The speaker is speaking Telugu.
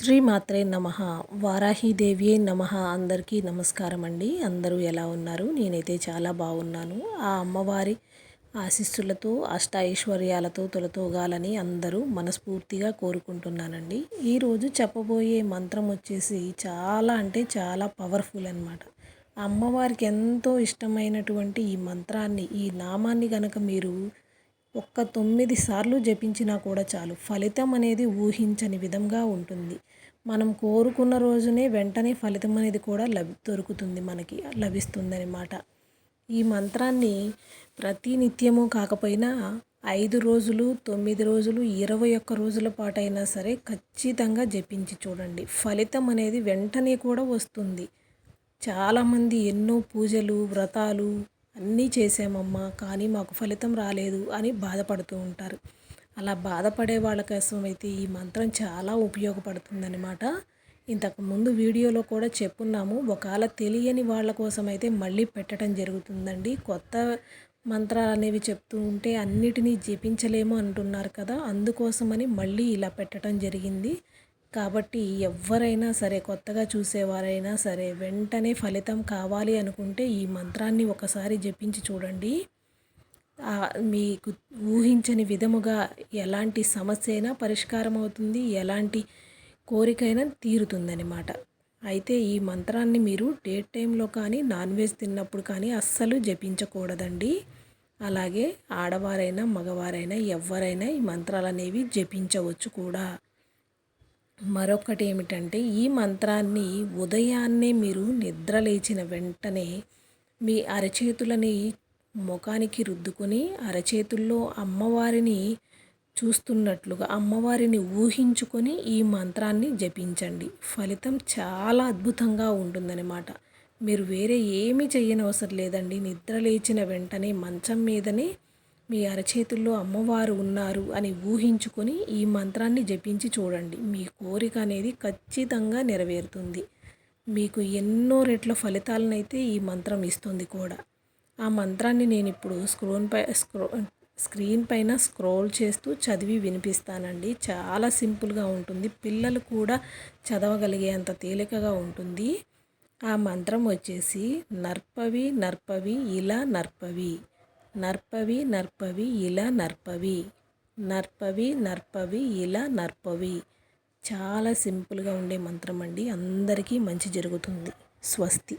శ్రీమాత్రే నమ వారాహీదేవియే నమ అందరికీ నమస్కారం అండి. అందరూ ఎలా ఉన్నారు? నేనైతే చాలా బాగున్నాను. ఆ అమ్మవారి ఆశీస్సులతో అష్టైశ్వర్యాలతో తొలతోగాలని అందరూ మనస్ఫూర్తిగా కోరుకుంటున్నానండి. ఈరోజు చెప్పబోయే మంత్రం వచ్చేసి చాలా అంటే చాలా పవర్ఫుల్ అనమాట అమ్మవారికి ఎంతో ఇష్టమైనటువంటి ఈ మంత్రాన్ని ఈ నామాన్ని కనుక మీరు ఒక్క తొమ్మిది సార్లు జపించినా కూడా చాలు. ఫలితం అనేది ఊహించని విధంగా ఉంటుంది. మనం కోరుకున్న రోజునే వెంటనే ఫలితం అనేది కూడా లభి దొరుకుతుంది మనకి లభిస్తుందనమాట ఈ మంత్రాన్ని ప్రతి నిత్యము కాకపోయినా ఐదు రోజులు తొమ్మిది రోజులు ఇరవై ఒక్క రోజుల పాటైనా సరే ఖచ్చితంగా జపించి చూడండి. ఫలితం అనేది వెంటనే కూడా వస్తుంది. చాలామంది ఎన్నో పూజలు వ్రతాలు అన్నీ చేసామమ్మా కానీ మాకు ఫలితం రాలేదు అని బాధపడుతూ ఉంటారు. అలా బాధపడే వాళ్ళ కోసం అయితే ఈ మంత్రం చాలా ఉపయోగపడుతుందన్నమాట. ఇంతకుముందు వీడియోలో కూడా చెప్పున్నాము ఒకవేళ తెలియని వాళ్ళ కోసం అయితే మళ్ళీ పెట్టడం జరుగుతుందండి. కొత్త మంత్రాలు అనేవి చెప్తూ ఉంటే అన్నిటినీ జపించలేము అంటున్నారు కదా అందుకోసమని మళ్ళీ ఇలా పెట్టడం జరిగింది. కాబట్టి ఎవరైనా సరే కొత్తగా చూసేవారైనా సరే వెంటనే ఫలితం కావాలి అనుకుంటే ఈ మంత్రాన్ని ఒకసారి జపించి చూడండి. మీకు ఊహించని విధముగా ఎలాంటి సమస్య అయినా పరిష్కారం అవుతుంది ఎలాంటి కోరికైనా తీరుతుందనమాట అయితే ఈ మంత్రాన్ని మీరు డే టైంలో కానీ నాన్ వెజ్ తిన్నప్పుడు కానీ అస్సలు జపించకూడదండి. అలాగే ఆడవారైనా మగవారైనా ఎవరైనా ఈ మంత్రాలు అనేవి జపించవచ్చు కూడా. మరొకటి ఏమిటంటే ఈ మంత్రాన్ని ఉదయాన్నే మీరు నిద్ర లేచిన వెంటనే మీ అరచేతులని ముఖానికి రుద్దుకొని అరచేతుల్లో అమ్మవారిని చూస్తున్నట్లుగా అమ్మవారిని ఊహించుకొని ఈ మంత్రాన్ని జపించండి. ఫలితం చాలా అద్భుతంగా ఉంటుందన్నమాట. మీరు వేరే ఏమీ చేయనవసరం లేదండి. నిద్ర లేచిన వెంటనే మంచం మీదనే మీ అరచేతుల్లో అమ్మవారు ఉన్నారు అని ఊహించుకొని ఈ మంత్రాన్ని జపించి చూడండి. మీ కోరిక అనేది ఖచ్చితంగా నెరవేరుతుంది. మీకు ఎన్నో రెట్ల ఫలితాలనైతే ఈ మంత్రం ఇస్తుంది కూడా. ఆ మంత్రాన్ని నేను ఇప్పుడు స్క్రోన్ పై స్క్రో స్క్రీన్ పైన స్క్రోల్ చేస్తూ చదివి వినిపిస్తానండి. చాలా సింపుల్గా ఉంటుంది. పిల్లలు కూడా చదవగలిగేంత తేలికగా ఉంటుంది. ఆ మంత్రం వచ్చేసి నర్పవి నర్పవి ఇలా నర్పవి. నర్పవి నర్పవి ఇలా నర్పవి. నర్పవి నర్పవి ఇలా నర్పవి. చాలా సింపుల్గా ఉండే మంత్రం అండి. అందరికీ మంచి జరుగుతుంది. స్వస్తి.